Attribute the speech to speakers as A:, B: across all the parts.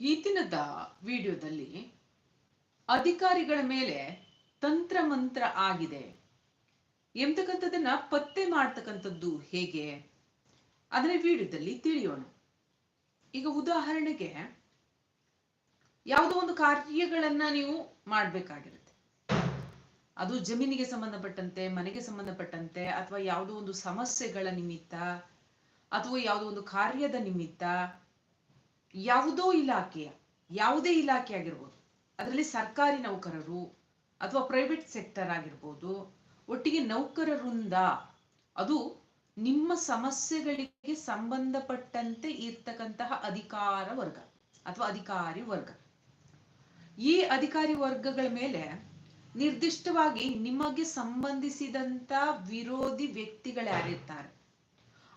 A: ಈ ದಿನದ ವಿಡಿಯೋದಲ್ಲಿ ಅಧಿಕಾರಿಗಳ ಮೇಲೆ ತಂತ್ರ ಮಂತ್ರ ಆಗಿದೆ. ಎಂತಕ್ಕಂಥದ್ದನ್ನ ಪತ್ತೆ ಮಾಡ್ತಕ್ಕಂಥದ್ದು ಹೇಗೆ? ಅದನ್ನ ವಿಡಿಯೋದಲ್ಲಿ ತಿಳಿಯೋಣ. ಈಗ ಉದಾಹರಣೆಗೆ ಯಾವುದೋ ಒಂದು ಕಾರ್ಯಗಳನ್ನ ನೀವು ಮಾಡ್ಬೇಕಾಗಿರುತ್ತೆ. ಅದು ಜಮೀನಿಗೆ ಸಂಬಂಧಪಟ್ಟಂತೆ, ಮನೆಗೆ ಸಂಬಂಧಪಟ್ಟಂತೆ, ಅಥವಾ ಯಾವುದೋ ಒಂದು ಸಮಸ್ಯೆಗಳ ನಿಮಿತ್ತ, ಅಥವಾ ಯಾವುದೋ ಒಂದು ಕಾರ್ಯದ ನಿಮಿತ್ತ ಯಾವುದೋ ಇಲಾಖೆಯ, ಯಾವುದೇ ಇಲಾಖೆ ಆಗಿರ್ಬೋದು, ಅದರಲ್ಲಿ ಸರ್ಕಾರಿ ನೌಕರರು ಅಥವಾ ಪ್ರೈವೇಟ್ ಸೆಕ್ಟರ್ ಆಗಿರ್ಬೋದು, ಒಟ್ಟಿಗೆ ನೌಕರ ವೃಂದ ಅದು ನಿಮ್ಮ ಸಮಸ್ಯೆಗಳಿಗೆ ಸಂಬಂಧಪಟ್ಟಂತೆ ಇರ್ತಕ್ಕಂತಹ ಅಧಿಕಾರ ವರ್ಗ ಅಥವಾ ಅಧಿಕಾರಿ ವರ್ಗ. ಈ ಅಧಿಕಾರಿ ವರ್ಗಗಳ ಮೇಲೆ ನಿರ್ದಿಷ್ಟವಾಗಿ ನಿಮಗೆ ಸಂಬಂಧಿಸಿದಂತ ವಿರೋಧಿ ವ್ಯಕ್ತಿಗಳು ಯಾರಿರ್ತಾರೆ?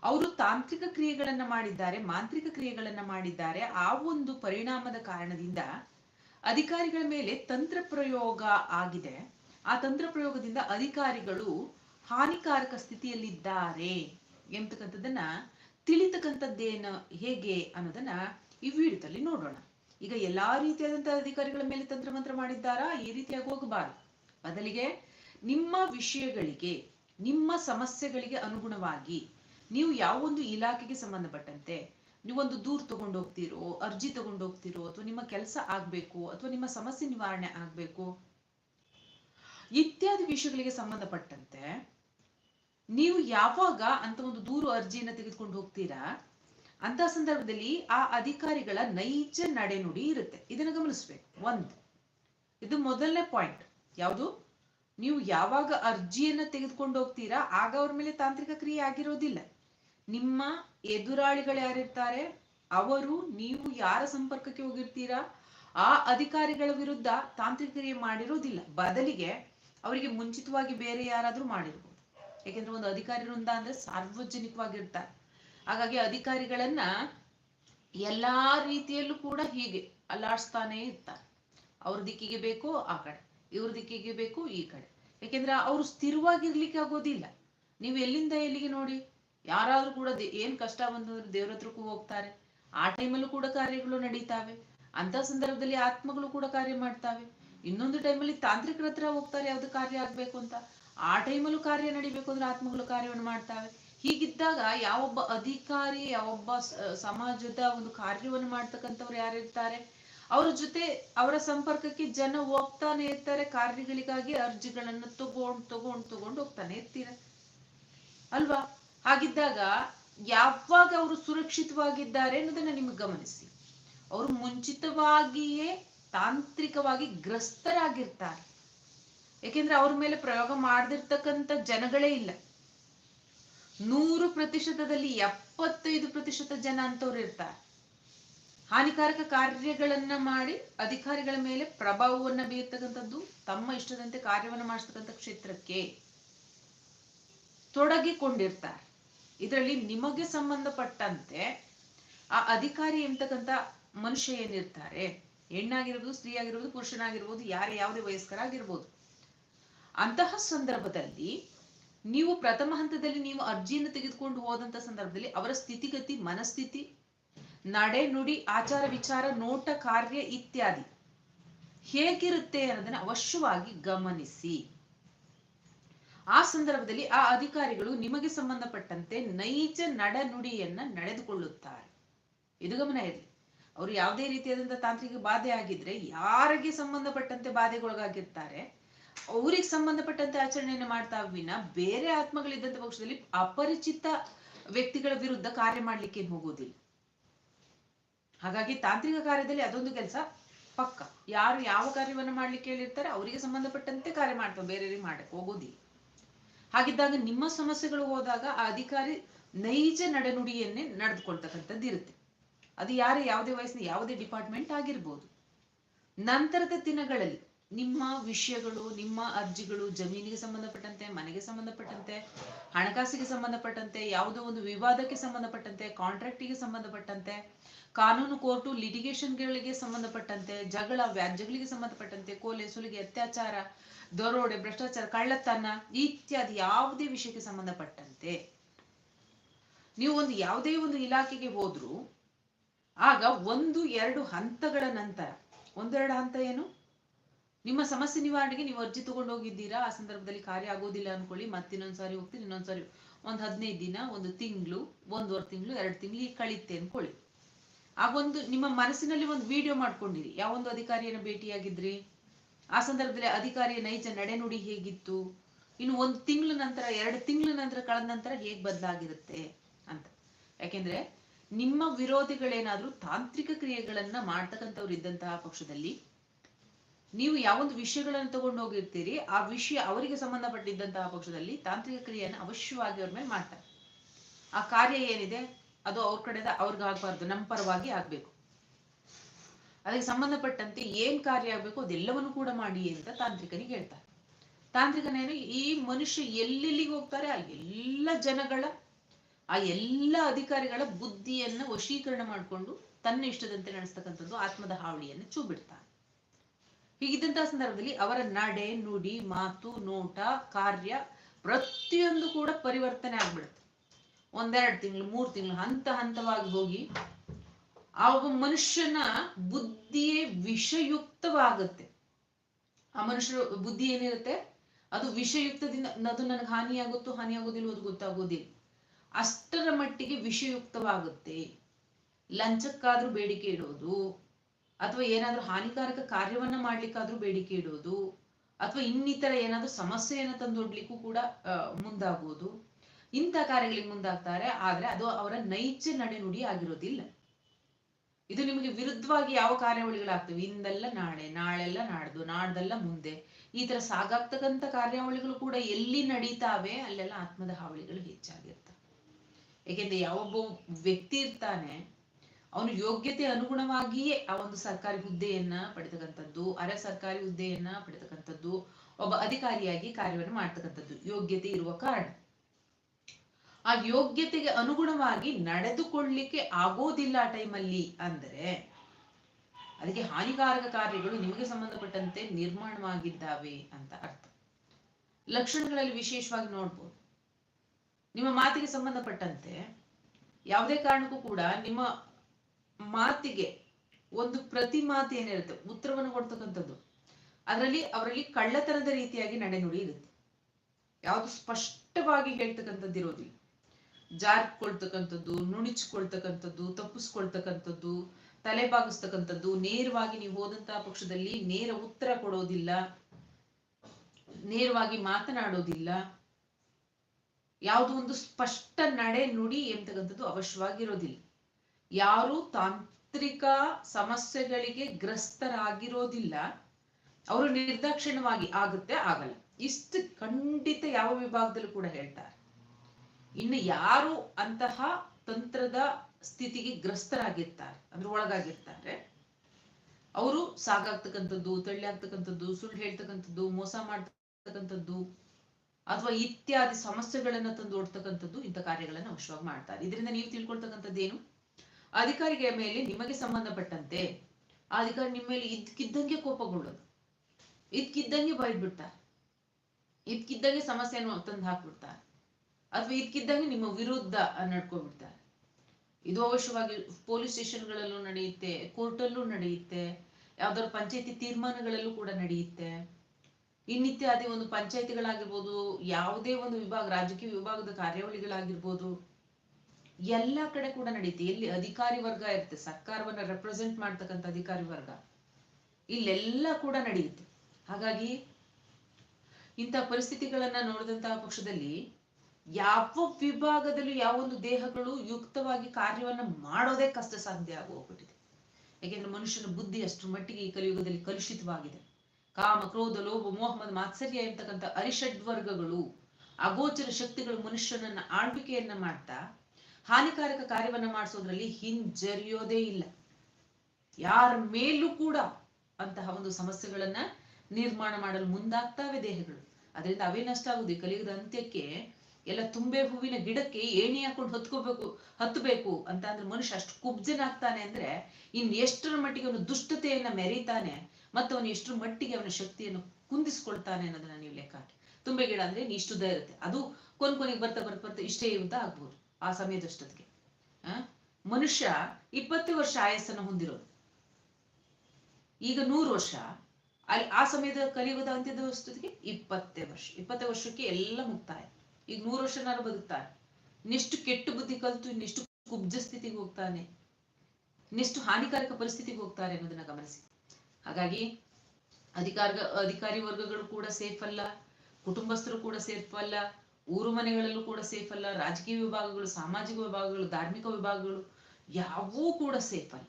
A: ಅವರು ತಾಂತ್ರಿಕ ಕ್ರಿಯೆಗಳನ್ನು ಮಾಡಿದ್ದಾರೆ, ಮಾಂತ್ರಿಕ ಕ್ರಿಯೆಗಳನ್ನು ಮಾಡಿದ್ದಾರೆ. ಆ ಒಂದು ಪರಿಣಾಮದ ಕಾರಣದಿಂದ ಅಧಿಕಾರಿಗಳ ಮೇಲೆ ತಂತ್ರ ಪ್ರಯೋಗ ಆಗಿದೆ. ಆ ತಂತ್ರ ಪ್ರಯೋಗದಿಂದ ಅಧಿಕಾರಿಗಳು ಹಾನಿಕಾರಕ ಸ್ಥಿತಿಯಲ್ಲಿದ್ದಾರೆ ಎಂಬತಕ್ಕಂಥದ್ದನ್ನ ತಿಳಿತಕ್ಕಂಥದ್ದೇನು, ಹೇಗೆ ಅನ್ನೋದನ್ನ ಈ ವಿಡಿಯೋದಲ್ಲಿ ನೋಡೋಣ. ಈಗ ಎಲ್ಲಾ ರೀತಿಯಾದಂತಹ ಅಧಿಕಾರಿಗಳ ಮೇಲೆ ತಂತ್ರ ಮಂತ್ರ ಮಾಡಿದ್ದಾರಾ? ಈ ರೀತಿಯಾಗಿ ಹೋಗಬಾರದು. ಬದಲಿಗೆ ನಿಮ್ಮ ವಿಷಯಗಳಿಗೆ, ನಿಮ್ಮ ಸಮಸ್ಯೆಗಳಿಗೆ ಅನುಗುಣವಾಗಿ ನೀವು ಯಾವೊಂದು ಇಲಾಖೆಗೆ ಸಂಬಂಧಪಟ್ಟಂತೆ ನೀವೊಂದು ದೂರ್ ತಗೊಂಡು ಹೋಗ್ತಿರೋ ಅರ್ಜಿ ತಗೊಂಡು ಹೋಗ್ತಿರೋ ಅಥವಾ ನಿಮ್ಮ ಕೆಲಸ ಆಗ್ಬೇಕು ಅಥವಾ ನಿಮ್ಮ ಸಮಸ್ಯೆ ನಿವಾರಣೆ ಆಗ್ಬೇಕು, ಇತ್ಯಾದಿ ವಿಷಯಗಳಿಗೆ ಸಂಬಂಧಪಟ್ಟಂತೆ ನೀವು ಯಾವಾಗ ಅಂತ ಒಂದು ದೂರು ಅರ್ಜಿಯನ್ನ ತೆಗೆದುಕೊಂಡು ಹೋಗ್ತೀರಾ? ಅಂತ ಸಂದರ್ಭದಲ್ಲಿ ಆ ಅಧಿಕಾರಿಗಳ ನೈಜ ನಡೆನುಡಿ ಇರುತ್ತೆ. ಇದನ್ನ ಗಮನಿಸ್ಬೇಕು. ಒಂದು, ಇದು ಮೊದಲನೇ ಪಾಯಿಂಟ್. ಯಾವುದು? ನೀವು ಯಾವಾಗ ಅರ್ಜಿಯನ್ನ ತೆಗೆದುಕೊಂಡು ಹೋಗ್ತೀರಾ? ಆಗ ಅವ್ರ ಮೇಲೆ ತಾಂತ್ರಿಕ ಕ್ರಿಯೆ ಆಗಿರೋದಿಲ್ಲ. ನಿಮ್ಮ ಎದುರಾಳಿಗಳು ಯಾರಿರ್ತಾರೆ? ಅವರು ನೀವು ಯಾರ ಸಂಪರ್ಕಕ್ಕೆ ಹೋಗಿರ್ತೀರಾ? ಆ ಅಧಿಕಾರಿಗಳ ವಿರುದ್ಧ ತಾಂತ್ರಿಕ ಕ್ರಿಯೆ ಮಾಡಿರೋದಿಲ್ಲ. ಬದಲಿಗೆ ಅವರಿಗೆ ಮುಂಚಿತವಾಗಿ ಬೇರೆ ಯಾರಾದ್ರೂ ಮಾಡಿರ್ಬೋದು. ಯಾಕೆಂದ್ರೆ ಒಂದು ಅಧಿಕಾರಿ ವೃಂದ ಅಂದ್ರೆ ಸಾರ್ವಜನಿಕವಾಗಿರ್ತಾರೆ. ಹಾಗಾಗಿ ಅಧಿಕಾರಿಗಳನ್ನ ಎಲ್ಲಾ ರೀತಿಯಲ್ಲೂ ಕೂಡ ಹೀಗೆ ಅಲ್ಲಾಡಿಸ್ತಾನೆ ಇರ್ತಾರೆ. ಅವ್ರ ದಿಕ್ಕಿಗೆ ಬೇಕು ಆ ಕಡೆ, ಇವ್ರ ದಿಕ್ಕಿಗೆ ಬೇಕು ಈ ಕಡೆ. ಯಾಕೆಂದ್ರೆ ಅವರು ಸ್ಥಿರವಾಗಿರ್ಲಿಕ್ಕೆ ಆಗೋದಿಲ್ಲ. ನೀವು ಎಲ್ಲಿಂದ ಎಲ್ಲಿಗೆ ನೋಡಿ? ಯಾರಾದ್ರೂ ಕೂಡ ಏನ್ ಕಷ್ಟ ಬಂದ್ರು ದೇವ್ರ ಹತ್ರಕ್ಕೂ ಹೋಗ್ತಾರೆ. ಆ ಟೈಮಲ್ಲೂ ಕೂಡ ಕಾರ್ಯಗಳು ನಡೀತಾವೆ. ಅಂತ ಸಂದರ್ಭದಲ್ಲಿ ಆತ್ಮಗಳು ಕೂಡ ಕಾರ್ಯ ಮಾಡ್ತಾವೆ. ಇನ್ನೊಂದು ಟೈಮಲ್ಲಿ ತಾಂತ್ರಿಕರ ಹತ್ರ ಹೋಗ್ತಾರೆ ಯಾವ್ದು ಕಾರ್ಯ ಆಗ್ಬೇಕು ಅಂತ. ಆ ಟೈಮಲ್ಲೂ ಕಾರ್ಯ ನಡಿಬೇಕು ಅಂದ್ರೆ ಆತ್ಮಗಳು ಕಾರ್ಯವನ್ನು ಮಾಡ್ತಾವೆ. ಹೀಗಿದ್ದಾಗ ಯಾವೊಬ್ಬ ಅಧಿಕಾರಿ, ಯಾವೊಬ್ಬ ಸಮಾಜದ ಒಂದು ಕಾರ್ಯವನ್ನು ಮಾಡ್ತಕ್ಕಂಥವ್ರು ಯಾರಿರ್ತಾರೆ ಅವರ ಜೊತೆ ಅವರ ಸಂಪರ್ಕಕ್ಕೆ ಜನ ಹೋಗ್ತಾನೆ ಇರ್ತಾರೆ. ಕಾರ್ಯಗಳಿಗಾಗಿ ಅರ್ಜಿಗಳನ್ನ ತಗೊಂಡ್ ತಗೊಂಡ್ ತಗೊಂಡ್ ಹೋಗ್ತಾನೆ ಇರ್ತೀರ? ಅಲ್ವಾ? ಹಾಗಿದ್ದಾಗ ಯಾವಾಗ ಅವರು ಸುರಕ್ಷಿತವಾಗಿದ್ದಾರೆ ಅನ್ನೋದನ್ನ ನಿಮಗೆ ಗಮನಿಸಿ. ಅವರು ಮುಂಚಿತವಾಗಿಯೇ ತಾಂತ್ರಿಕವಾಗಿ ಗ್ರಸ್ತರಾಗಿರ್ತಾರೆ. ಏಕೆಂದ್ರೆ ಅವ್ರ ಮೇಲೆ ಪ್ರಯೋಗ ಮಾಡದಿರ್ತಕ್ಕಂಥ ಜನಗಳೇ ಇಲ್ಲ. ನೂರು ಪ್ರತಿಶತದಲ್ಲಿ ಎಪ್ಪತ್ತೈದು ಪ್ರತಿಶತ ಜನ ಅಂತವ್ರು ಇರ್ತಾರೆ. ಹಾನಿಕಾರಕ ಕಾರ್ಯಗಳನ್ನ ಮಾಡಿ ಅಧಿಕಾರಿಗಳ ಮೇಲೆ ಪ್ರಭಾವವನ್ನ ಬೀರ್ತಕ್ಕಂಥದ್ದು ತಮ್ಮ ಇಷ್ಟದಂತೆ ಕಾರ್ಯವನ್ನ ಮಾಡಿಸ್ತಕ್ಕಂಥ ಕ್ಷೇತ್ರಕ್ಕೆ ತೊಡಗಿಕೊಂಡಿರ್ತಾರೆ. ಇದರಲ್ಲಿ ನಿಮಗೆ ಸಂಬಂಧಪಟ್ಟಂತೆ ಆ ಅಧಿಕಾರಿ ಎಂತಕ್ಕಂಥ ಮನುಷ್ಯ ಏನಿರ್ತಾರೆ? ಹೆಣ್ಣಾಗಿರ್ಬೋದು ಸ್ತ್ರೀ ಆಗಿರ್ಬೋದು ಪುರುಷನಾಗಿರ್ಬೋದು, ಯಾರೇ ಯಾವುದೇ ವಯಸ್ಕರಾಗಿರ್ಬೋದು. ಅಂತಹ ಸಂದರ್ಭದಲ್ಲಿ ನೀವು ಪ್ರಥಮ ಹಂತದಲ್ಲಿ ನೀವು ಅರ್ಜಿಯನ್ನು ತೆಗೆದುಕೊಂಡು ಹೋದಂತ ಸಂದರ್ಭದಲ್ಲಿ ಅವರ ಸ್ಥಿತಿಗತಿ, ಮನಸ್ಥಿತಿ, ನಡೆ ನುಡಿ, ಆಚಾರ ವಿಚಾರ, ನೋಟ, ಕಾರ್ಯ ಇತ್ಯಾದಿ ಹೇಗಿರುತ್ತೆ ಅನ್ನೋದನ್ನ ಅವಶ್ಯವಾಗಿ ಗಮನಿಸಿ. ಆ ಸಂದರ್ಭದಲ್ಲಿ ಆ ಅಧಿಕಾರಿಗಳು ನಿಮಗೆ ಸಂಬಂಧಪಟ್ಟಂತೆ ನೈಜ ನಡನುಡಿಯನ್ನ ನಡೆದುಕೊಳ್ಳುತ್ತಾರೆ. ಇದು ಗಮನ ಇರಲಿ ಅವರು ಯಾವುದೇ ರೀತಿಯಾದಂತಹ ತಾಂತ್ರಿಕ ಬಾಧೆ ಆಗಿದ್ರೆ ಯಾರಿಗೆ ಸಂಬಂಧಪಟ್ಟಂತೆ ಬಾಧೆಗೊಳಗಾಗಿರ್ತಾರೆ, ಅವ್ರಿಗೆ ಸಂಬಂಧಪಟ್ಟಂತೆ ಆಚರಣೆಯನ್ನು ಮಾಡ್ತಾ ವಿನ ಬೇರೆ ಆತ್ಮಗಳಿದ್ದಂತ ಪಕ್ಷದಲ್ಲಿ ಅಪರಿಚಿತ ವ್ಯಕ್ತಿಗಳ ವಿರುದ್ಧ ಕಾರ್ಯ ಮಾಡ್ಲಿಕ್ಕೆ ಹೋಗೋದಿಲ್ಲ ಹಾಗಾಗಿ ತಾಂತ್ರಿಕ ಕಾರ್ಯದಲ್ಲಿ ಅದೊಂದು ಕೆಲಸ ಪಕ್ಕ. ಯಾರು ಯಾವ ಕಾರ್ಯವನ್ನ ಮಾಡ್ಲಿಕ್ಕೆ ಹೇಳಿರ್ತಾರೆ, ಅವರಿಗೆ ಸಂಬಂಧಪಟ್ಟಂತೆ ಕಾರ್ಯ ಮಾಡ್ತಾರೆ ಬೇರೆಯವ್ರಿಗೆ ಮಾಡಕ್ಕೆ ಹೋಗೋದಿಲ್ಲ ಹಾಗಿದ್ದಾಗ ನಿಮ್ಮ ಸಮಸ್ಯೆಗಳು ಹೋದಾಗ ಆ ಅಧಿಕಾರಿ ನೈಜ ನಡೆನುಡಿಯನ್ನೇ ನಡೆದುಕೊಳ್ತಕ್ಕಂಥದ್ದು ಇರುತ್ತೆ. ಅದು ಯಾರು ಯಾವುದೇ ವಯಸ್ಸಿನ ಯಾವುದೇ ಡಿಪಾರ್ಟ್ಮೆಂಟ್ ಆಗಿರ್ಬೋದು. ನಂತರದ ದಿನಗಳಲ್ಲಿ ನಿಮ್ಮ ವಿಷಯಗಳು, ನಿಮ್ಮ ಅರ್ಜಿಗಳು ಜಮೀನಿಗೆ ಸಂಬಂಧಪಟ್ಟಂತೆ, ಮನೆಗೆ ಸಂಬಂಧಪಟ್ಟಂತೆ, ಹಣಕಾಸಿಗೆ ಸಂಬಂಧಪಟ್ಟಂತೆ, ಯಾವುದೋ ಒಂದು ವಿವಾದಕ್ಕೆ ಸಂಬಂಧಪಟ್ಟಂತೆ ಕಾಂಟ್ರಾಕ್ಟಿಗೆ ಸಂಬಂಧಪಟ್ಟಂತೆ, ಕಾನೂನು ಕೋರ್ಟು ಲಿಟಿಗೇಷನ್ಗಳಿಗೆ ಸಂಬಂಧಪಟ್ಟಂತೆ, ಜಗಳ, ವ್ಯಾಜ್ಯಗಳಿಗೆ ಸಂಬಂಧಪಟ್ಟಂತೆ, ಕೋಲೆ, ಸುಲಿಗೆ, ಅತ್ಯಾಚಾರ, ದರೋಡೆ, ಭ್ರಷ್ಟಾಚಾರ, ಕಳ್ಳತನ ಇತ್ಯಾದಿ ಯಾವುದೇ ವಿಷಯಕ್ಕೆ ಸಂಬಂಧಪಟ್ಟಂತೆ. ನೀವು ಒಂದು ಯಾವುದೇ ಒಂದು ಇಲಾಖೆಗೆ ಹೋದ್ರು, ಆಗ ಒಂದು, ಎರಡು ಹಂತಗಳ ನಂತರ, ಒಂದೆರಡು ಹಂತ ಏನು? ನಿಮ್ಮ ಸಮಸ್ಯೆ ನಿವಾರಣೆಗೆ ನೀವು ಅರ್ಜಿ ತಗೊಂಡು ಹೋಗಿದ್ದೀರಾ ಆ ಸಂದರ್ಭದಲ್ಲಿ ಕಾರ್ಯ ಆಗೋದಿಲ್ಲ ಅನ್ಕೊಳ್ಳಿ. ಮತ್ತೆ ಇನ್ನೊಂದ್ಸಾರಿ ಹೋಗ್ತೀನಿ, ಇನ್ನೊಂದ್ಸಾರಿ ಒಂದ್ ಹದಿನೈದು ದಿನ, ಒಂದು ತಿಂಗಳು, ಒಂದೂವರೆ ತಿಂಗಳು, ಎರಡು ತಿಂಗಳು ಕಳೀತೆ ಅನ್ಕೊಳ್ಳಿ. ಆ ಒಂದು ನಿಮ್ಮ ಮನಸ್ಸಿನಲ್ಲಿ ಒಂದು ವಿಡಿಯೋ ಮಾಡ್ಕೊಂಡಿರಿ. ಯಾವೊಂದು ಅಧಿಕಾರಿಯನ್ನ ಭೇಟಿಯಾಗಿದ್ರಿ? ಆ ಸಂದರ್ಭದಲ್ಲಿ ಅಧಿಕಾರಿಯ ನೈಜ ನಡೆನುಡಿ ಹೇಗಿತ್ತು? ಇನ್ನು ಒಂದು ತಿಂಗಳ ನಂತರ, ಎರಡು ತಿಂಗಳ ನಂತರ ಕಳೆದ ನಂತರ ಹೇಗ್ ಬದಲಾಗಿರುತ್ತೆ ಅಂತ. ಯಾಕೆಂದ್ರೆ ನಿಮ್ಮ ವಿರೋಧಿಗಳೇನಾದ್ರೂ ತಾಂತ್ರಿಕ ಕ್ರಿಯೆಗಳನ್ನ ಮಾಡ್ತಕ್ಕಂಥವ್ರು ಇದ್ದಂತಹ ಪಕ್ಷದಲ್ಲಿ ನೀವು ಯಾವೊಂದು ವಿಷಯಗಳನ್ನು ತಗೊಂಡು ಹೋಗಿರ್ತೀರಿ, ಆ ವಿಷಯ ಅವರಿಗೆ ಸಂಬಂಧಪಟ್ಟಿದ್ದಂತಹ ಪಕ್ಷದಲ್ಲಿ ತಾಂತ್ರಿಕ ಕ್ರಿಯೆಯನ್ನು ಅವಶ್ಯವಾಗಿ ಅವ್ರ ಮೇಲೆ ಮಾಡ್ತಾರೆ. ಆ ಕಾರ್ಯ ಏನಿದೆ, ಅದು ಅವ್ರ ಕಡೆದ ಅವ್ರಿಗೆ ಆಗ್ಬಾರ್ದು, ನಮ್ಮ ಪರವಾಗಿ ಆಗ್ಬೇಕು. ಅದಕ್ಕೆ ಸಂಬಂಧಪಟ್ಟಂತೆ ಏನ್ ಕಾರ್ಯ ಆಗ್ಬೇಕು ಅದೆಲ್ಲವನ್ನು ಕೂಡ ಮಾಡಿ ಅಂತ ತಾಂತ್ರಿಕನಿಗೆ ಹೇಳ್ತಾರೆ. ತಾಂತ್ರಿಕನೇನು ಈ ಮನುಷ್ಯ ಎಲ್ಲೆಲ್ಲಿಗೆ ಹೋಗ್ತಾರೆ, ಆ ಎಲ್ಲ ಜನಗಳ, ಆ ಎಲ್ಲ ಅಧಿಕಾರಿಗಳ ಬುದ್ಧಿಯನ್ನು ವಶೀಕರಣ ಮಾಡಿಕೊಂಡು ತನ್ನ ಇಷ್ಟದಂತೆ ನಡೆಸ್ತಕ್ಕಂಥದ್ದು ಆತ್ಮದ ಹಾವಳಿಯನ್ನು ಚೂ ಬಿಡ್ತಾನೆ ಹೀಗಿದ್ದಂತಹ ಸಂದರ್ಭದಲ್ಲಿ ಅವರ ನಡೆ, ನುಡಿ, ಮಾತು, ನೋಟ, ಕಾರ್ಯ ಪ್ರತಿಯೊಂದು ಕೂಡ ಪರಿವರ್ತನೆ ಆಗ್ಬಿಡುತ್ತೆ. ಒಂದೆರಡು ತಿಂಗಳು, ಮೂರು ತಿಂಗಳು ಹಂತ ಹಂತವಾಗಿ ಹೋಗಿ ಆವಾಗ ಮನುಷ್ಯನ ಬುದ್ಧಿಯೇ ವಿಷಯುಕ್ತವಾಗುತ್ತೆ. ಆ ಮನುಷ್ಯರ ಬುದ್ಧಿ ಏನಿರುತ್ತೆ? ಅದು ವಿಷಯುಕ್ತದಿಂದ ಅದು ನನಗೆ ಹಾನಿಯಾಗುತ್ತೋ ಹಾನಿಯಾಗೋದಿಲ್ಲ ಅದು ಗೊತ್ತಾಗೋದಿಲ್ಲ. ಅಷ್ಟರ ಮಟ್ಟಿಗೆ ವಿಷಯುಕ್ತವಾಗುತ್ತೆ. ಲಂಚಕ್ಕಾದ್ರೂ ಬೇಡಿಕೆ ಇಡೋದು ಅಥವಾ ಏನಾದ್ರೂ ಹಾನಿಕಾರಕ ಕಾರ್ಯವನ್ನ ಮಾಡ್ಲಿಕ್ಕಾದ್ರೂ ಬೇಡಿಕೆ ಇಡೋದು ಅಥವಾ ಇನ್ನಿತರ ಏನಾದ್ರೂ ಸಮಸ್ಯೆಯನ್ನ ತಂದೊಡ್ಲಿಕ್ಕೂ ಕೂಡ ಮುಂದಾಗುವುದು. ಇಂಥ ಕಾರ್ಯಗಳಿಗೆ ಮುಂದಾಗ್ತಾರೆ, ಆದ್ರೆ ಅದು ಅವರ ನೈಜ ನಡೆನುಡಿ ಆಗಿರೋದಿಲ್ಲ. ಇದು ನಿಮಗೆ ವಿರುದ್ಧವಾಗಿ ಯಾವ ಕಾರ್ಯಾವಳಿಗಳಾಗ್ತವೆ? ಇಂದಲ್ಲ ನಾಳೆ, ನಾಳೆಲ್ಲ ನಾಡ್ದು, ನಾಡ್ದೆಲ್ಲ ಮುಂದೆ. ಈ ತರ ಸಾಗಾಗ್ತಕ್ಕಂಥ ಕಾರ್ಯಾವಳಿಗಳು ಕೂಡ ಎಲ್ಲಿ ನಡೀತಾವೆ, ಅಲ್ಲೆಲ್ಲ ಆತ್ಮದ ಹಾವಳಿಗಳು ಹೆಚ್ಚಾಗಿರ್ತವೆ. ಏಕೆಂದ್ರೆ ಯಾವೊಬ್ಬ ವ್ಯಕ್ತಿ ಇರ್ತಾನೆ ಅವನು ಯೋಗ್ಯತೆ ಅನುಗುಣವಾಗಿಯೇ ಆ ಒಂದು ಸರ್ಕಾರಿ ಹುದ್ದೆಯನ್ನ ಪಡೆತಕ್ಕಂಥದ್ದು, ಅರೆ ಸರ್ಕಾರಿ ಹುದ್ದೆಯನ್ನ ಪಡೆತಕ್ಕಂಥದ್ದು, ಒಬ್ಬ ಅಧಿಕಾರಿಯಾಗಿ ಕಾರ್ಯವನ್ನು ಮಾಡ್ತಕ್ಕಂಥದ್ದು. ಯೋಗ್ಯತೆ ಇರುವ ಕಾರಣ. ಆ ಯೋಗ್ಯತೆಗೆ ಅನುಗುಣವಾಗಿ ನಡೆದುಕೊಳ್ಳಿಕ್ಕೆ ಆಗೋದಿಲ್ಲ ಆ ಟೈಮಲ್ಲಿ ಅಂದ್ರೆ, ಅದಕ್ಕೆ ಹಾನಿಕಾರಕ ಕಾರ್ಯಗಳು ನಿಮಗೆ ಸಂಬಂಧಪಟ್ಟಂತೆ ನಿರ್ಮಾಣವಾಗಿದ್ದಾವೆ ಅಂತ ಅರ್ಥ. ಲಕ್ಷಣಗಳಲ್ಲಿ ವಿಶೇಷವಾಗಿ ನೋಡ್ಬೋದು. ನಿಮ್ಮ ಮಾತಿಗೆ ಸಂಬಂಧಪಟ್ಟಂತೆ ಯಾವುದೇ ಕಾರಣಕ್ಕೂ ಕೂಡ ನಿಮ್ಮ ಮಾತಿಗೆ, ಒಂದು ಪ್ರತಿ ಮಾತು ಏನಿರುತ್ತೆ, ಉತ್ತರವನ್ನು ಕೊಡ್ತಕ್ಕಂಥದ್ದು. ಅದರಲ್ಲಿ, ಅವರಲ್ಲಿ ಕಳ್ಳತನದ ರೀತಿಯಾಗಿ ನಡೆನುಡಿ ಇರುತ್ತೆ. ಯಾವುದು ಸ್ಪಷ್ಟವಾಗಿ ಹೇಳ್ತಕ್ಕಂಥದ್ದು ಇರೋದಿಲ್ಲ. ಜಾರ್ಕೊಳ್ತಕ್ಕಂಥದ್ದು, ನುಣಿಚ್ಕೊಳ್ತಕ್ಕಂಥದ್ದು, ತಪ್ಪಿಸ್ಕೊಳ್ತಕ್ಕಂಥದ್ದು, ತಲೆ ಬಾಗಿಸ್ತಕ್ಕಂಥದ್ದು, ನೇರವಾಗಿ ನೀವು ಹೋದಂತಹ ಪಕ್ಷದಲ್ಲಿ ನೇರ ಉತ್ತರ ಕೊಡೋದಿಲ್ಲ, ನೇರವಾಗಿ ಮಾತನಾಡೋದಿಲ್ಲ. ಯಾವುದೋ ಒಂದು ಸ್ಪಷ್ಟ ನಡೆ ನುಡಿ ಎಂತಕ್ಕಂಥದ್ದು ಅವಶ್ಯವಾಗಿರೋದಿಲ್ಲ. ಯಾರು ತಾಂತ್ರಿಕ ಸಮಸ್ಯೆಗಳಿಗೆ ಗ್ರಸ್ತರಾಗಿರೋದಿಲ್ಲ. ಅವರು ನಿರ್ದಾಕ್ಷಿಣ್ಯವಾಗಿ ಆಗುತ್ತೆ, ಆಗಲ್ಲ. ಇಷ್ಟು ಖಂಡಿತ ಯಾವ ವಿಭಾಗದಲ್ಲೂ ಕೂಡ ಹೇಳ್ತಾರೆ. ಇನ್ನು ಯಾರು ಅಂತಹ ತಂತ್ರದ ಸ್ಥಿತಿಗೆ ಗ್ರಸ್ತರಾಗಿರ್ತಾರೆ, ಅಂದ್ರೆ ಒಳಗಾಗಿರ್ತಾರೆ, ಅವರು ಸಾಗಾಗ್ತಕ್ಕಂಥದ್ದು ತಳ್ಳಿ ಆಗ್ತಕ್ಕಂಥದ್ದು ಸುಳ್ಳು ಹೇಳ್ತಕ್ಕಂಥದ್ದು, ಮೋಸ ಮಾಡ್ತಕ್ಕಂಥದ್ದು, ಅಥವಾ ಇತ್ಯಾದಿ ಸಮಸ್ಯೆಗಳನ್ನ ತಂದು ಓಡ್ತಕ್ಕಂಥದ್ದು ಇಂಥ ಕಾರ್ಯಗಳನ್ನ ಅವಶ್ಯವಾಗಿ ಮಾಡ್ತಾರೆ. ಇದರಿಂದ ನೀವು ತಿಳ್ಕೊಳ್ತಕ್ಕಂಥದ್ದೇನು? ಅಧಿಕಾರಿಗೆ ಮೇಲೆ ನಿಮಗೆ ಸಂಬಂಧಪಟ್ಟಂತೆ ಆ ಅಧಿಕಾರಿ ನಿಮ್ಮ ಮೇಲೆ ಇದ್ಕಿದ್ದಂಗೆ ಕೋಪಗೊಳ್ಳೋದು. ಇದ್ಕಿದ್ದಂಗೆ ಬೈದ್ಬಿಡ್ತಾರೆ. ಇದ್ಕಿದ್ದಂಗೆ ಸಮಸ್ಯೆಯನ್ನು ತಂದು ಹಾಕ್ಬಿಡ್ತಾರೆ. ಅಥವಾ ಇದ್ಕಿದ್ದಂಗೆ ನಿಮ್ಮ ವಿರುದ್ಧ ನಡ್ಕೊಂಡ್ಬಿಡ್ತಾರೆ. ಇದು ಅವಶ್ಯವಾಗಿ ಪೊಲೀಸ್ ಸ್ಟೇಷನ್ಗಳಲ್ಲೂ ನಡೆಯುತ್ತೆ, ಕೋರ್ಟಲ್ಲೂ ನಡೆಯುತ್ತೆ, ಯಾವ್ದಾದ್ರು ಪಂಚಾಯತಿ ತೀರ್ಮಾನಗಳಲ್ಲೂ ಕೂಡ ನಡೆಯುತ್ತೆ. ಇನ್ನಿತ್ಯಾದಿ ಒಂದು ಪಂಚಾಯತಿಗಳಾಗಿರ್ಬೋದು, ಯಾವುದೇ ಒಂದು ವಿಭಾಗ, ರಾಜಕೀಯ ವಿಭಾಗದ ಕಾರ್ಯಾವಳಿಗಳಾಗಿರ್ಬೋದು ಎಲ್ಲ ಕಡೆ ಕೂಡ ನಡೆಯುತ್ತೆ ಎಲ್ಲಿ ಅಧಿಕಾರಿ ವರ್ಗ ಇರುತ್ತೆ, ಸರ್ಕಾರವನ್ನ ರೆಪ್ರೆಸೆಂಟ್ ಮಾಡ್ತಕ್ಕಂಥ ಅಧಿಕಾರಿ ವರ್ಗ. ಇಲ್ಲೆಲ್ಲ ಕೂಡ ನಡೆಯುತ್ತೆ ಹಾಗಾಗಿ ಇಂಥ ಪರಿಸ್ಥಿತಿಗಳನ್ನ ನೋಡಿದಂತಹ ಪಕ್ಷದಲ್ಲಿ ಯಾವ ವಿಭಾಗದಲ್ಲೂ ಯಾವೊಂದು ದೇಹಗಳು ಯುಕ್ತವಾಗಿ ಕಾರ್ಯವನ್ನ ಮಾಡೋದೇ ಕಷ್ಟ ಸಾಧ್ಯ ಆಗೋಗ್ಬಿಟ್ಟಿದೆ. ಯಾಕೆಂದ್ರೆ ಮನುಷ್ಯನ ಬುದ್ಧಿ ಅಷ್ಟು ಮಟ್ಟಿಗೆ ಈ ಕಲಿಯುಗದಲ್ಲಿ ಕಲುಷಿತವಾಗಿದೆ. ಕಾಮ, ಕ್ರೋಧ, ಲೋಭ ಮೊಹಮ್ಮದ್ ಮಾತ್ಸರ್ಯ ಎಂತಕ್ಕಂಥ ಅರಿಷಡ್ವರ್ಗಗಳು ಅಗೋಚರ ಶಕ್ತಿಗಳು ಮನುಷ್ಯನನ್ನ ಆಳ್ವಿಕೆಯನ್ನ ಮಾಡ್ತಾ ಹಾನಿಕಾರಕ ಕಾರ್ಯವನ್ನು ಮಾಡಿಸೋದ್ರಲ್ಲಿ ಹಿಂಜರಿಯೋದೇ ಇಲ್ಲ. ಯಾರ ಮೇಲೂ ಕೂಡ ಅಂತಹ ಒಂದು ಸಮಸ್ಯೆಗಳನ್ನ ನಿರ್ಮಾಣ ಮಾಡಲು ಮುಂದಾಗ್ತಾವೆ ದೇಹಗಳು. ಅದರಿಂದ ಅವೇ ನಷ್ಟ ಆಗುದು ಕಲಿಯುಗದ ಅಂತ್ಯಕ್ಕೆ ಎಲ್ಲ ತುಂಬೆ ಹೂವಿನ ಗಿಡಕ್ಕೆ ಏಣಿ ಹಾಕೊಂಡು ಹೊತ್ಕೋಬೇಕು, ಹತ್ತಬೇಕು ಅಂತ ಅಂದ್ರೆ ಮನುಷ್ಯ ಅಷ್ಟು ಕುಬ್ಜನಾಗ್ತಾನೆ ಅಂದ್ರೆ ಇನ್ ಎಷ್ಟರ ಮಟ್ಟಿಗೆ ಅವನು ದುಷ್ಟತೆಯನ್ನ ಮೆರೀತಾನೆ ಮತ್ತು ಅವನು ಎಷ್ಟರ ಮಟ್ಟಿಗೆ ಅವನ ಶಕ್ತಿಯನ್ನು ಕುಂದಿಸ್ಕೊಳ್ತಾನೆ ಅನ್ನೋದನ್ನ ನೀವು ಲೆಕ್ಕ ಹಾಕಿ. ತುಂಬೆ ಗಿಡ ಅಂದ್ರೆ ಇನ್ನು ಇರುತ್ತೆ. ಅದು ಕೊನ್ ಕೊನೆಗೆ ಬರ್ತಾ ಬರ್ತಾ ಬರ್ತಾ ಇಷ್ಟೇ ಅಂತ ಆಗ್ಬೋದು. ಆ ಸಮಯದಷ್ಟೊತ್ತಿಗೆ. ಮನುಷ್ಯ ಇಪ್ಪತ್ತು ವರ್ಷ ಆಯಸ್ಸನ್ನು ಹೊಂದಿರೋದು. ಈಗ ನೂರು ವರ್ಷ. ಅಲ್ಲಿ ಆ ಸಮಯದ ಕಲಿಯುಗದ ಅಂತ್ಯದ ವಸ್ತುತಿಗೆ ಇಪ್ಪತ್ತೇ ವರ್ಷ. ಇಪ್ಪತ್ತೇ ವರ್ಷಕ್ಕೆ ಎಲ್ಲ ಮುಕ್ತಾಯ. ಈಗ ನೂರು ವರ್ಷನಾರು ಬದುಕ್ತಾರೆ ನಿಷ್ಟು ಕೆಟ್ಟು ಬುದ್ಧಿ ಕಲಿತು, ಇನ್ನೆಷ್ಟು ಕುಬ್ಜ ಸ್ಥಿತಿಗೆ ಹೋಗ್ತಾನೆ. ನಿಷ್ಟು ಹಾನಿಕಾರಕ ಪರಿಸ್ಥಿತಿಗೆ ಹೋಗ್ತಾರೆ ಅನ್ನೋದನ್ನ ಗಮನಿಸಿ. ಹಾಗಾಗಿ ಅಧಿಕಾರ ಅಧಿಕಾರಿ ವರ್ಗಗಳು ಕೂಡ ಸೇಫ್ ಅಲ್ಲ. ಕುಟುಂಬಸ್ಥರು ಕೂಡ ಸೇಫ್ ಅಲ್ಲ. ಊರು ಮನೆಗಳಲ್ಲೂ ಕೂಡ ಸೇಫ್ ಅಲ್ಲ, ರಾಜಕೀಯ ವಿಭಾಗಗಳು, ಸಾಮಾಜಿಕ ವಿಭಾಗಗಳು, ಧಾರ್ಮಿಕ ವಿಭಾಗಗಳು ಯಾವೂ ಕೂಡ ಸೇಫ್ ಅಲ್ಲ.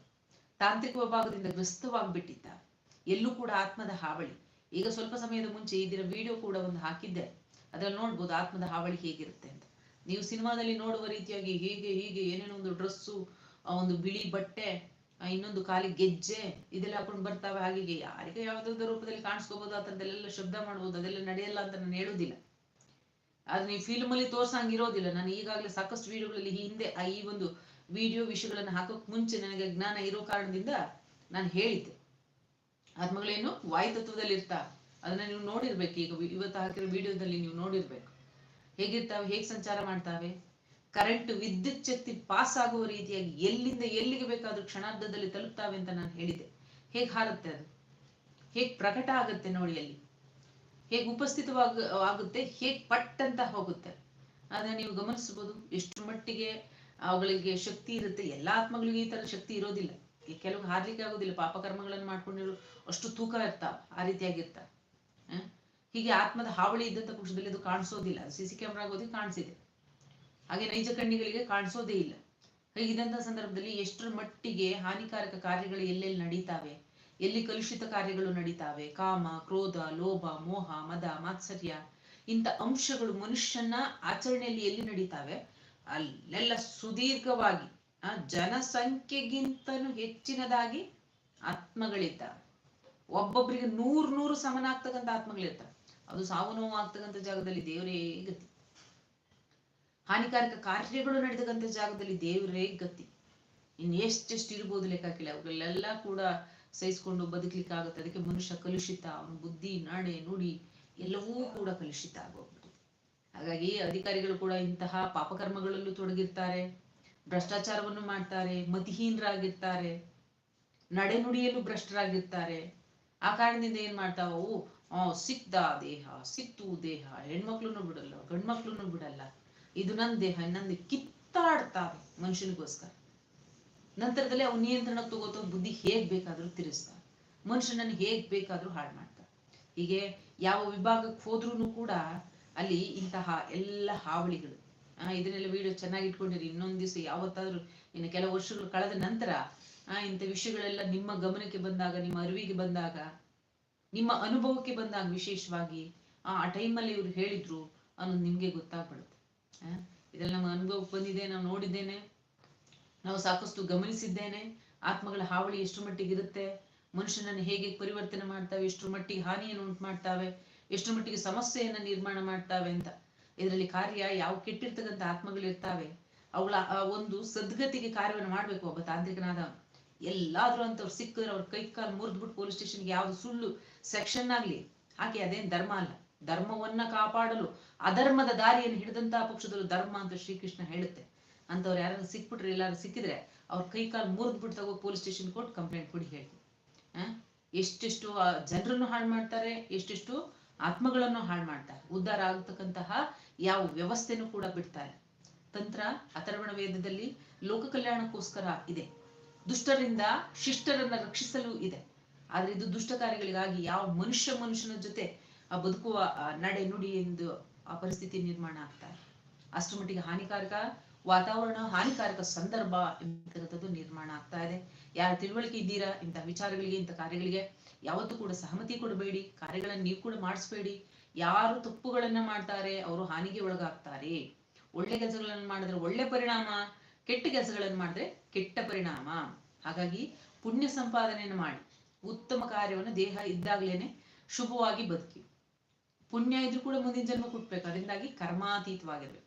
A: ತಾಂತ್ರಿಕ ವಿಭಾಗದಿಂದ ಗ್ರಸ್ತವಾಗಿಬಿಟ್ಟಿದ್ದಾರೆ. ಎಲ್ಲೂ ಕೂಡ ಆತ್ಮದ ಹಾವಳಿ. ಈಗ ಸ್ವಲ್ಪ ಸಮಯದ ಮುಂಚೆ ಈ ವಿಡಿಯೋ ಕೂಡ ಒಂದು ಹಾಕಿದ್ದೆ. ಅದ್ರಲ್ಲಿ ನೋಡ್ಬೋದು ಆತ್ಮದ ಹಾವಳಿ ಹೇಗಿರುತ್ತೆ ಅಂತ. ನೀವು ಸಿನಿಮಾದಲ್ಲಿ ನೋಡುವ ರೀತಿಯಾಗಿ ಹೇಗೆ, ಹೀಗೆ, ಏನೇನೋ ಒಂದು ಡ್ರೆಸ್ಸು ಒಂದು ಬಿಳಿ ಬಟ್ಟೆ ಇನ್ನೊಂದು ಕಾಲಿ ಗೆಜ್ಜೆ, ಇದೆಲ್ಲ ಹಾಕೊಂಡು ಬರ್ತಾವೆ. ಹಾಗೆ ಯಾರಿಗೆ ಯಾವ್ದಾದ್ರು ರೂಪದಲ್ಲಿ ಕಾಣಿಸ್ಕೋಬಹುದು ಅಂತಂದೆಲ್ಲ ಶಬ್ದ ಮಾಡ್ಬೋದು, ಅದೆಲ್ಲ ನಡೆಯಲ್ಲ ಅಂತ ನಾನು ಹೇಳುದಿಲ್ಲ ಆದ್ರೆ ನೀವು ಫಿಲ್ಮ್ ಅಲ್ಲಿ ತೋರ್ಸಂಗಿರೋದಿಲ್ಲ. ನಾನು ಈಗಾಗಲೇ ಸಾಕಷ್ಟು ವಿಡಿಯೋಗಳಲ್ಲಿ ಹಿಂದೆ ಈ ಒಂದು ವಿಡಿಯೋ ವಿಷಯಗಳನ್ನ ಹಾಕೋಕ್ ಮುಂಚೆ ನನಗೆ ಜ್ಞಾನ ಇರೋ ಕಾರಣದಿಂದ ನಾನು ಹೇಳಿದ್ದೆ. ಆತ್ಮಗಳೇನು ವಾಯುತತ್ವದಲ್ಲಿ ಇರ್ತಾ ಅದನ್ನ ನೀವು ನೋಡಿರ್ಬೇಕು. ಈಗ ಇವತ್ತು ಹಾಕಿರೋ ವಿಡಿಯೋದಲ್ಲಿ ನೀವು ನೋಡಿರ್ಬೇಕು. ಹೇಗಿರ್ತಾವೆ, ಹೇಗೆ ಸಂಚಾರ ಮಾಡ್ತಾವೆ? ಕರೆಂಟ್ ವಿದ್ಯುತ್ ಶಕ್ತಿ ಪಾಸ್ ಆಗುವ ರೀತಿಯಾಗಿ ಎಲ್ಲಿಂದ ಎಲ್ಲಿಗೆ ಬೇಕಾದ್ರೂ ಕ್ಷಣಾರ್ಧದಲ್ಲಿ ತಲುಪ್ತಾವೆ ಅಂತ ನಾನು ಹೇಳಿದ್ದೆ. ಹೇಗೆ ಹಾರುತ್ತೆ ಅದು? ಹೇಗೆ ಪ್ರಕಟ ಆಗುತ್ತೆ ನೋಡಿ ಅಲ್ಲಿ? ಹೇಗೆ ಉಪಸ್ಥಿತವಾಗ, ಆಗುತ್ತೆ, ಹೇಗೆ ಪಟ್ ಅಂತ ಹೋಗುತ್ತೆ. ಅದನ್ನ ನೀವು ಗಮನಿಸಬಹುದು ಎಷ್ಟು ಮಟ್ಟಿಗೆ ಅವುಗಳಿಗೆ ಶಕ್ತಿ ಇರುತ್ತೆ. ಎಲ್ಲಾ ಆತ್ಮಗಳಿಗೂ ಈ ತರ ಶಕ್ತಿ ಇರೋದಿಲ್ಲ. ಕೆಲವು ಹಾರ್ಲಿಕ್ಕೆ ಆಗೋದಿಲ್ಲ. ಪಾಪಕರ್ಮಗಳನ್ನು ಮಾಡ್ಕೊಂಡಿರೋ ಅಷ್ಟು ತೂಕ ಇರ್ತಾವ ಆ ರೀತಿಯಾಗಿರ್ತಾವ ಹ? ಹೀಗೆ ಆತ್ಮದ ಹಾವಳಿ ಇದ್ದಂತ ಪಕ್ಷದಲ್ಲಿ ಅದು ಕಾಣಿಸೋದಿಲ್ಲ. ಸಿ ಕ್ಯಾಮ್ರಾ ಆಗೋದಿ ಕಾಣಿಸಿದೆ. ಹಾಗೆ ನೈಜ ಕಣ್ಣಿಗಳಿಗೆ ಕಾಣಿಸೋದೇ ಇಲ್ಲ. ಇದಂತ ಸಂದರ್ಭದಲ್ಲಿ ಎಷ್ಟರ ಮಟ್ಟಿಗೆ ಹಾನಿಕಾರಕ ಕಾರ್ಯಗಳು ಎಲ್ಲೆಲ್ಲಿ ನಡೀತಾವೆ? ಎಲ್ಲಿ ಕಲುಷಿತ ಕಾರ್ಯಗಳು ನಡೀತಾವೆ? ಕಾಮ, ಕ್ರೋಧ, ಲೋಭ, ಮೋಹ, ಮದ, ಮಾತ್ಸರ್ಯ ಇಂಥ ಅಂಶಗಳು ಮನುಷ್ಯನ ಆಚರಣೆಯಲ್ಲಿ ಎಲ್ಲಿ ನಡೀತಾವೆ? ಅಲ್ಲೆಲ್ಲ ಸುದೀರ್ಘವಾಗಿ, ಆ, ಜನಸಂಖ್ಯೆಗಿಂತನೂ ಹೆಚ್ಚಿನದಾಗಿ ಆತ್ಮಗಳಿದ್ದಾವೆ. ಒಬ್ಬೊಬ್ಬರಿಗೆ ನೂರ್ ನೂರು ಸಮನ ಆಗ್ತಕ್ಕಂಥ ಆತ್ಮಗಳಿರ್ತಾವೆ. ಅದು ಸಾವು ನೋವು ಆಗ್ತಕ್ಕಂಥ ಜಾಗದಲ್ಲಿ ದೇವರೇ ಗತಿ. ಹಾನಿಕಾರಕ ಕಾರ್ಯಗಳು ನಡೆದಕ್ಕಂಥ ಜಾಗದಲ್ಲಿ ದೇವರೇ ಗತಿ. ಇನ್ನು ಎಷ್ಟೆಷ್ಟು ಇರ್ಬೋದು ಲೆಕ್ಕಾಕಿಲ್ಲ. ಅವುಗಳೆಲ್ಲ ಕೂಡ ಸಹಿಸ್ಕೊಂಡು ಬದುಕಲಿಕ್ಕೆ ಆಗುತ್ತೆ ಅದಕ್ಕೆ ಮನುಷ್ಯ ಕಲುಷಿತ, ಅವನ ಬುದ್ಧಿ ನಾಡೆ ನುಡಿ ಎಲ್ಲವೂ ಕೂಡ ಕಲುಷಿತ ಆಗೋಗ್ಬಿಡುತ್ತೆ. ಹಾಗಾಗಿ ಅಧಿಕಾರಿಗಳು ಕೂಡ ಇಂತಹ ಪಾಪಕರ್ಮಗಳಲ್ಲೂ ತೊಡಗಿರ್ತಾರೆ, ಭ್ರಷ್ಟಾಚಾರವನ್ನು ಮಾಡ್ತಾರೆ, ಮತಿಹೀನರಾಗಿರ್ತಾರೆ, ನಡೆನುಡಿಯಲ್ಲೂ ಭ್ರಷ್ಟರಾಗಿರ್ತಾರೆ. ಆ ಕಾರಣದಿಂದ ಏನ್ ಮಾಡ್ತಾವು ಆ ಸಿಕ್ದ ದೇಹ, ಸಿಕ್ತು ದೇಹ, ಹೆಣ್ಮಕ್ಳನ್ನು ಬಿಡಲ್ಲ, ಗಂಡ್ಮಕ್ಳನ್ನು ಬಿಡಲ್ಲ. ಇದು ನನ್ನ ದೇಹ ನಂದು ಕಿತ್ತಾಡ್ತಾವೆ ಮನುಷ್ಯನಿಗೋಸ್ಕರ. ನಂತರದಲ್ಲಿ ಅವನು ನಿಯಂತ್ರಣ ತಗೋತ ಬುದ್ಧಿ ಹೇಗ್ ಬೇಕಾದ್ರೂ ತಿರುಸ್ತಾನೆ ಮನುಷ್ಯನನ್ನು ಹೇಗ್ ಬೇಕಾದ್ರೂ ಹಾಳು ಮಾಡ್ತಾನೆ ಹೀಗೆ ಯಾವ ವಿಭಾಗಕ್ಕೆ ಹೋದ್ರೂ ಕೂಡ ಅಲ್ಲಿ ಇಂತಹ ಎಲ್ಲ ಹಾವಳಿಗಳು. ಇದನ್ನೆಲ್ಲ ವಿಡಿಯೋ ಚೆನ್ನಾಗಿ ಇಟ್ಕೊಂಡಿರಿ. ಇನ್ನೊಂದ್ ದಿವಸ ಯಾವತ್ತಾದ್ರೂ ಇನ್ನು ಕೆಲವು ವರ್ಷಗಳು ಕಳೆದ ನಂತರ, ಆ, ಇಂಥ ವಿಷಯಗಳೆಲ್ಲ ನಿಮ್ಮ ಗಮನಕ್ಕೆ ಬಂದಾಗ, ನಿಮ್ಮ ಅರಿವಿಗೆ ಬಂದಾಗ, ನಿಮ್ಮ ಅನುಭವಕ್ಕೆ ಬಂದಾಗ ವಿಶೇಷವಾಗಿ, ಆ ಟೈಮಲ್ಲಿ ಇವ್ರು ಹೇಳಿದ್ರು ಅನ್ನೋದು ನಿಮ್ಗೆ ಗೊತ್ತಾಗ್ಬಿಡುತ್ತೆ ಇದೆಲ್ಲ ನಮ್ಮ ಅನುಭವಕ್ಕೆ ಬಂದಿದೆ, ನಾವು ನೋಡಿದ್ದೇನೆ. ನಾವು ಸಾಕಷ್ಟು ಗಮನಿಸಿದ್ದೇನೆ. ಆತ್ಮಗಳ ಹಾವಳಿ ಎಷ್ಟು ಮಟ್ಟಿಗೆ ಇರುತ್ತೆ? ಮನುಷ್ಯನನ್ನು ಹೇಗೆ ಪರಿವರ್ತನೆ ಮಾಡ್ತಾವೆ? ಎಷ್ಟು ಮಟ್ಟಿಗೆ ಹಾನಿಯನ್ನು ಉಂಟು ಮಾಡ್ತಾವೆ ಎಷ್ಟು ಮಟ್ಟಿಗೆ ಸಮಸ್ಯೆಯನ್ನ ನಿರ್ಮಾಣ ಮಾಡ್ತಾವೆ ಅಂತ. ಇದರಲ್ಲಿ ಕಾರ್ಯ ಯಾವ ಕೆಟ್ಟಿರ್ತಕ್ಕಂಥ ಆತ್ಮಗಳು ಇರ್ತಾವೆ? ಅವುಗಳ, ಆ, ಒಂದು ಸದ್ಗತಿಗೆ ಕಾರ್ಯವನ್ನು ಮಾಡ್ಬೇಕು ಒಬ್ಬ ತಾಂತ್ರಿಕನಾದ ಎಲ್ಲಾದ್ರೂ ಅಂತವ್ರು ಸಿಕ್ಕಿದ್ರೆ ಅವ್ರ ಕೈ ಕಾಲು ಮುರಿದ್ಬಿಟ್ಟು ಪೊಲೀಸ್ ಸ್ಟೇಷನ್ಗೆ ಯಾವ್ದು ಸುಳ್ಳು, ಸೆಕ್ಷನ್ ಆಗ್ಲಿ. ಹಾಗೆ ಅದೇನ್ ಧರ್ಮ ಅಲ್ಲ. ಧರ್ಮವನ್ನ ಕಾಪಾಡಲು, ಅಧರ್ಮದ ದಾರಿಯನ್ನು ಹಿಡಿದಂತಹ ಪಕ್ಷದಲ್ಲೂ ಧರ್ಮ ಅಂತ ಶ್ರೀಕೃಷ್ಣ ಹೇಳುತ್ತೆ. ಅಂತವ್ರು ಯಾರು ಸಿಕ್ಬಿಟ್ರೆ ಎಲ್ಲಾರು ಸಿಕ್ಕಿದ್ರೆ ಅವ್ರ ಕೈ ಕಾಲು ಮುರಿದ್ಬಿಟ್ಟು ತಗೋ ಪೊಲೀಸ್ ಸ್ಟೇಷನ್ ಕೊಟ್ಟು ಕಂಪ್ಲೇಂಟ್ ಕೊಡಿ ಹೇಳಿ? ಎಷ್ಟೆಷ್ಟು ಜನರನ್ನು ಹಾಳು ಮಾಡ್ತಾರೆ, ಎಷ್ಟೆಷ್ಟು ಆತ್ಮಗಳನ್ನು ಹಾಳು ಮಾಡ್ತಾರೆ. ಉದ್ಧಾರ ಆಗತಕ್ಕಂತಹ ಯಾವ ವ್ಯವಸ್ಥೆನೂ ಕೂಡ ಬಿಡ್ತಾರೆ. ತಂತ್ರ, ಅಥರ್ವಣ ವೇದದಲ್ಲಿ ಲೋಕ ಕಲ್ಯಾಣಕ್ಕೋಸ್ಕರ ಇದೆ. ದುಷ್ಟರಿಂದ, ಶಿಷ್ಟರನ್ನ ರಕ್ಷಿಸಲು ಇದೆ. ಆದ್ರೆ ಇದು ದುಷ್ಟ ಕಾರ್ಯಗಳಿಗಾಗಿ ಯಾವ ಮನುಷ್ಯ ಮನುಷ್ಯನ ಜೊತೆ, ಆ, ಬದುಕುವ ನಡೆ ನುಡಿ ಎಂದು ಆ ಪರಿಸ್ಥಿತಿ ನಿರ್ಮಾಣ ಆಗ್ತಾರೆ ಅಷ್ಟು ಮಟ್ಟಿಗೆ ಹಾನಿಕಾರಕ ವಾತಾವರಣ ಹಾನಿಕಾರಕ ಸಂದರ್ಭ ಎಂಬತಕ್ಕಂಥದ್ದು ನಿರ್ಮಾಣ ಆಗ್ತಾ ಇದೆ. ಯಾರು ತಿಳುವಳಿಕೆ ಇದ್ದೀರಾ? ಇಂಥ ವಿಚಾರಗಳಿಗೆ ಇಂಥ ಕಾರ್ಯಗಳಿಗೆ ಯಾವತ್ತೂ ಕೂಡ ಸಹಮತಿ ಕೊಡಬೇಡಿ. ಕಾರ್ಯಗಳನ್ನ ನೀವು ಕೂಡ ಮಾಡಿಸ್ಬೇಡಿ. ಯಾರು ತಪ್ಪುಗಳನ್ನ ಮಾಡ್ತಾರೆ, ಅವರು ಹಾನಿಗೆ ಒಳಗಾಗ್ತಾರೆ. ಒಳ್ಳೆ ಕೆಲಸಗಳನ್ನ ಮಾಡಿದ್ರೆ ಒಳ್ಳೆ ಪರಿಣಾಮ, ಕೆಟ್ಟ ಕೆಲಸಗಳನ್ನು ಮಾಡಿದ್ರೆ ಕೆಟ್ಟ ಪರಿಣಾಮ. ಹಾಗಾಗಿ ಪುಣ್ಯ ಸಂಪಾದನೆಯನ್ನು ಮಾಡಿ. ಉತ್ತಮ ಕಾರ್ಯವನ್ನು ದೇಹ ಇದ್ದಾಗ್ಲೇನೆ ಶುಭವಾಗಿ ಬದುಕಿ. ಪುಣ್ಯ ಇದ್ರೂ ಕೂಡ ಮುಂದಿನ ಜನ್ಮ ಕೊಟ್ಬೇಕು. ಅದರಿಂದಾಗಿ ಕರ್ಮಾತೀತವಾಗಿರ್ಬೇಕು.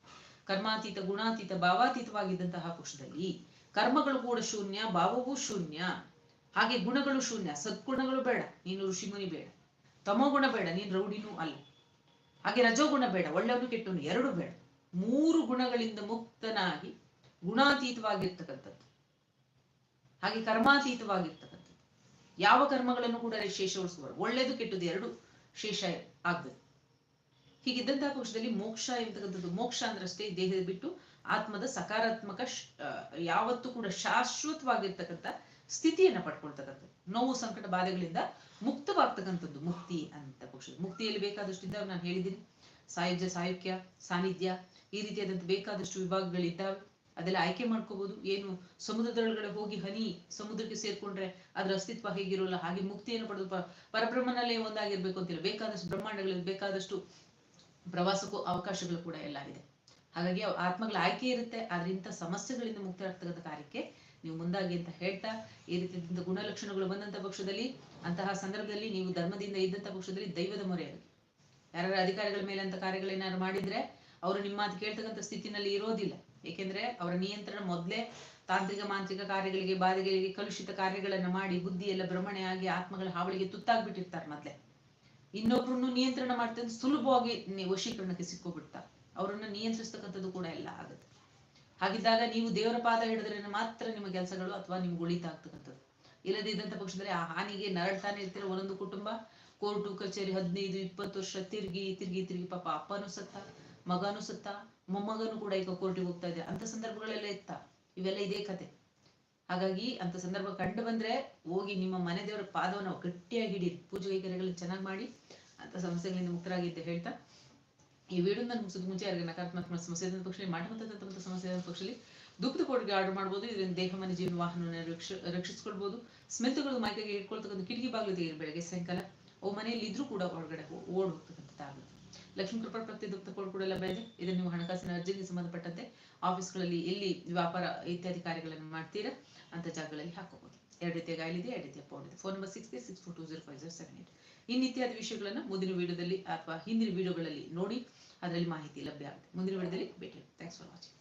A: ಕರ್ಮಾತೀತ, ಗುಣಾತೀತ, ಭಾವಾತೀತವಾಗಿದ್ದಂತಹ ಪಕ್ಷದಲ್ಲಿ ಕರ್ಮಗಳು ಕೂಡ ಶೂನ್ಯ, ಭಾವವೂ ಶೂನ್ಯ. ಹಾಗೆ ಗುಣಗಳು ಶೂನ್ಯ. ಸದ್ಗುಣಗಳು ಬೇಡ. ನೀನು ಋಷಿಮುನಿ ಬೇಡ. ತಮೋಗುಣ ಬೇಡ. ನೀನು ರೌಡಿನೂ ಅಲ್ಲ. ಹಾಗೆ ರಜೋಗುಣ ಬೇಡ. ಒಳ್ಳೆಯವನು ಕೆಟ್ಟವನು ಎರಡು ಬೇಡ. ಮೂರು ಗುಣಗಳಿಂದ ಮುಕ್ತನಾಗಿ ಗುಣಾತೀತವಾಗಿರ್ತಕ್ಕಂಥದ್ದು. ಹಾಗೆ ಕರ್ಮಾತೀತವಾಗಿರ್ತಕ್ಕಂಥದ್ದು. ಯಾವ ಕರ್ಮಗಳನ್ನು ಕೂಡ ಶೇಷಗೊಳಿಸಬಾರ್ದು ಒಳ್ಳೇದು ಕೆಟ್ಟದ್ದು ಎರಡು ಶೇಷ ಆಗ್ಬೇಕು. ಹೀಗಿದ್ದಂತಹ ಪಕ್ಷದಲ್ಲಿ ಮೋಕ್ಷ ಎಂತಕ್ಕಂಥದ್ದು ಮೋಕ್ಷ ಅಂದ್ರಷ್ಟೇ ದೇಹದ ಬಿಟ್ಟು ಆತ್ಮದ ಸಕಾರಾತ್ಮಕ ಯಾವತ್ತೂ ಕೂಡ ಶಾಶ್ವತವಾಗಿರ್ತಕ್ಕಂಥ ಸ್ಥಿತಿಯನ್ನ ಪಡ್ಕೊಳ್ತಕ್ಕಂಥದ್ದು. ನೋವು, ಸಂಕಟ, ಬಾಧೆಗಳಿಂದ ಮುಕ್ತವಾಗ್ತಕ್ಕಂಥದ್ದು ಮುಕ್ತಿ ಅಂತ ಪಕ್ಷ. ಮುಕ್ತಿಯಲ್ಲಿ ಬೇಕಾದಷ್ಟು ಇದ್ದಾವೆ, ನಾನು ಹೇಳಿದ್ದೀನಿ. ಸಾಯುಜ್ಯ, ಸಾಯುಕ್ಯ, ಸಾನ್ನಿಧ್ಯ, ಈ ರೀತಿಯಾದಂಥ ಬೇಕಾದಷ್ಟು ವಿಭಾಗಗಳಿದ್ದಾವೆ. ಅದೆಲ್ಲ ಆಯ್ಕೆ ಮಾಡ್ಕೋಬಹುದು ಏನು ಸಮುದ್ರದೊಳಗಡೆ ಹೋಗಿ ಹನಿ ಸಮುದ್ರಕ್ಕೆ ಸೇರ್ಕೊಂಡ್ರೆ ಅದರ ಅಸ್ತಿತ್ವ ಹೇಗಿರೋಲ್ಲ, ಹಾಗೆ ಮುಕ್ತಿಯನ್ನು ಪಡೆದು ಪರಬ್ರಹ್ಮನಲ್ಲೇ ಒಂದಾಗಿರ್ಬೇಕು ಅಂತಿಲ್ಲ. ಬೇಕಾದಷ್ಟು ಬ್ರಹ್ಮಾಂಡಗಳಲ್ಲಿ ಬೇಕಾದಷ್ಟು ಪ್ರವಾಸಕ್ಕೂ ಅವಕಾಶಗಳು ಕೂಡ ಎಲ್ಲ ಇದೆ ಹಾಗಾಗಿ ಆತ್ಮಗಳ ಆಯ್ಕೆ ಇರುತ್ತೆ. ಆದ್ರೆ ಇಂಥ ಸಮಸ್ಯೆಗಳಿಂದ ಮುಕ್ತರಾಗ್ತಕ್ಕಂಥ ಕಾರ್ಯಕ್ಕೆ ನೀವು ಮುಂದಾಗಿ ಅಂತ ಹೇಳ್ತಾ, ಈ ರೀತಿಯಾದಂಥ ಗುಣಲಕ್ಷಣಗಳು ಬಂದಂತ ಪಕ್ಷದಲ್ಲಿ, ಅಂತಹ ಸಂದರ್ಭದಲ್ಲಿ ನೀವು ಧರ್ಮದಿಂದ ಇದ್ದಂತ ಪಕ್ಷದಲ್ಲಿ ದೈವದ ಮೊರೆ ಯಾರ ಅಧಿಕಾರಿಗಳ ಮೇಲೆ ಅಂತ ಕಾರ್ಯಗಳೇನಾದ್ರು ಮಾಡಿದ್ರೆ ಅವರು ನಿಮ್ಮ ಅದು ಕೇಳ್ತಕ್ಕಂಥ ಸ್ಥಿತಿನಲ್ಲಿ ಇರೋದಿಲ್ಲ. ಏಕೆಂದ್ರೆ ಅವರ ನಿಯಂತ್ರಣ ಮೊದಲೇ ತಾಂತ್ರಿಕ, ಮಾಂತ್ರಿಕ ಕಾರ್ಯಗಳಿಗೆ, ಬಾಧೆಗಳಿಗೆ ಕಲುಷಿತ ಕಾರ್ಯಗಳನ್ನ ಮಾಡಿ ಬುದ್ಧಿ ಎಲ್ಲ ಭ್ರಮಣೆ ಆಗಿ ಆತ್ಮಗಳ ಹಾವಳಿಗೆ ತುತ್ತಾಗ್ಬಿಟ್ಟಿರ್ತಾರೆ ಮೊದ್ಲೇ. ಇನ್ನೊಬ್ರನ್ನು ನಿಯಂತ್ರಣ ಮಾಡ್ತಂದ್ರೆ ಸುಲಭವಾಗಿ ನೀವು ವಶೀಕರಣಕ್ಕೆ ಸಿಕ್ಕೋಬಿಡ್ತಾ ಅವರನ್ನ ನಿಯಂತ್ರಿಸ್ತಕ್ಕಂಥದ್ದು ಕೂಡ ಎಲ್ಲ ಆಗುತ್ತೆ. ಹಾಗಿದ್ದಾಗ ನೀವು ದೇವರ ಪಾದ ಹಿಡಿದ್ರೆ ಮಾತ್ರ ನಿಮ್ಮ ಕೆಲಸಗಳು ಅಥವಾ ನಿಮ್ಗೆ ಉಳಿತಾಗ್ತಕ್ಕಂಥದ್ದು ಇಲ್ಲದೇ ಇದ್ದಂಥ ಪಕ್ಷದಲ್ಲಿ ಆ ಹಾನಿಗೆ ನರಳ್ತಾನೆ ಇರ್ತೀರ ಒಂದೊಂದು ಕುಟುಂಬ. ಕೋರ್ಟು, ಕಚೇರಿ ಹದಿನೈದು, ಇಪ್ಪತ್ತು ವರ್ಷ ತಿರುಗಿ ತಿರುಗಿ ತಿರುಗಿ ಪಾಪ ಅಪ್ಪನೂ ಸತ್ತ, ಮಗನೂ ಸತ್ತ, ಮೊಮ್ಮಗನೂ ಕೂಡ ಈಗ ಕೋರ್ಟಿಗೆ ಹೋಗ್ತಾ ಇದೆ. ಅಂತ ಸಂದರ್ಭಗಳೆಲ್ಲ ಇತ್ತ? ಇವೆಲ್ಲ ಇದೇ ಕತೆ. ಹಾಗಾಗಿ ಅಂತ ಸಂದರ್ಭ ಕಂಡು ಬಂದ್ರೆ ಹೋಗಿ ನಿಮ್ಮ ಮನೆ ದೇವರ ಪಾದವನ್ನು ಗಟ್ಟಿಯಾಗಿ ಹಿಡಿ, ಪೂಜೆ ಕೈಕರ್ಯಗಳನ್ನ ಚೆನ್ನಾಗಿ ಮಾಡಿ ಅಂತ ಸಮಸ್ಯೆಗಳಿಂದ ಮುಕ್ತರಾಗಿ ಅಂತ ಹೇಳ್ತಾ. ಈ ವಿಡಿಯೋ ನಾನು ಮುಗಿಸೋದು ಮುಂಚೆ ಯಾರಿಗೆ ನಕಾರಾತ್ಮಕ ಸಮಸ್ಯೆ ಪಕ್ಷದಲ್ಲಿ ಮಾಡಬಂದಂತ ಸಮಸ್ಯೆ ಪಕ್ಷದಲ್ಲಿ ದುಃಖದ ಕೋಟಿಗೆ ಆರ್ಡರ್ ಮಾಡಬಹುದು ಇದರಿಂದ ದೇಹ, ಮನೆ, ಜೀವನ ವಾಹನ ರಕ್ಷ ರಕ್ಷಿಸ್ಕೊಳ್ಬಹುದು ಮೈಕೆಗೆ ಮೈಕೈಗೆ ಇಟ್ಕೊಳ್ತಕ್ಕಂಥ ಕಿಟಕಿ ಬಾಗಿಲು ತೆಗೆದು ಬೆಳಗ್ಗೆ, ಸಾಯಂಕಾಲ. ಅವು ಮನೆಯಲ್ಲಿ ಇದ್ರೂ ಕೂಡ ಹೊರಗಡೆ ಓಡ್ ಹೋಗ್ತಕ್ಕಂಥದ್ದಾಗುತ್ತೆ ಲಕ್ಷ್ಮೀ ಕೃಪಾ ಪ್ರತಿ ದುಗ್ಧ ಕೋಡ್ ಕೂಡ ಲಭ್ಯ ಇದೆ. ಇದನ್ನು ನೀವು ಹಣಕಾಸಿನ ಅರ್ಜಿಗೆ ಸಂಬಂಧಪಟ್ಟಂತೆ ಆಫೀಸ್ಗಳಲ್ಲಿ ಎಲ್ಲಿ ವ್ಯಾಪಾರ ಇತ್ಯಾದಿ ಕಾರ್ಯಗಳನ್ನು ಮಾಡ್ತೀರಾ? ಅಂತ ಜಾಗಗಳಲ್ಲಿ ಹಾಕೋಬಹುದು ಎರಡು ರೀತಿಯ ಗಾಯಲ್ ಇದೆ ಎರಡು ರೀತಿಯ ಪೌಂಡ್ ಇದೆ. Phone number six six four two zero five seven eight ವಿಷಯಗಳನ್ನು ಮುಂದಿನ ವಿಡಿಯೋದಲ್ಲಿ ಅಥವಾ ಹಿಂದಿನ ವಿಡಿಯೋಗಳಲ್ಲಿ ನೋಡಿ, ಅದರಲ್ಲಿ ಮಾಹಿತಿ ಲಭ್ಯ ಆಗುತ್ತೆ. ಮುಂದಿನ ವಿಡಿಯೋದಲ್ಲಿ ಭೇಟಿ ಥ್ಯಾಂಕ್ಸ್ ಫಾರ್ ವಾಚಿಂಗ್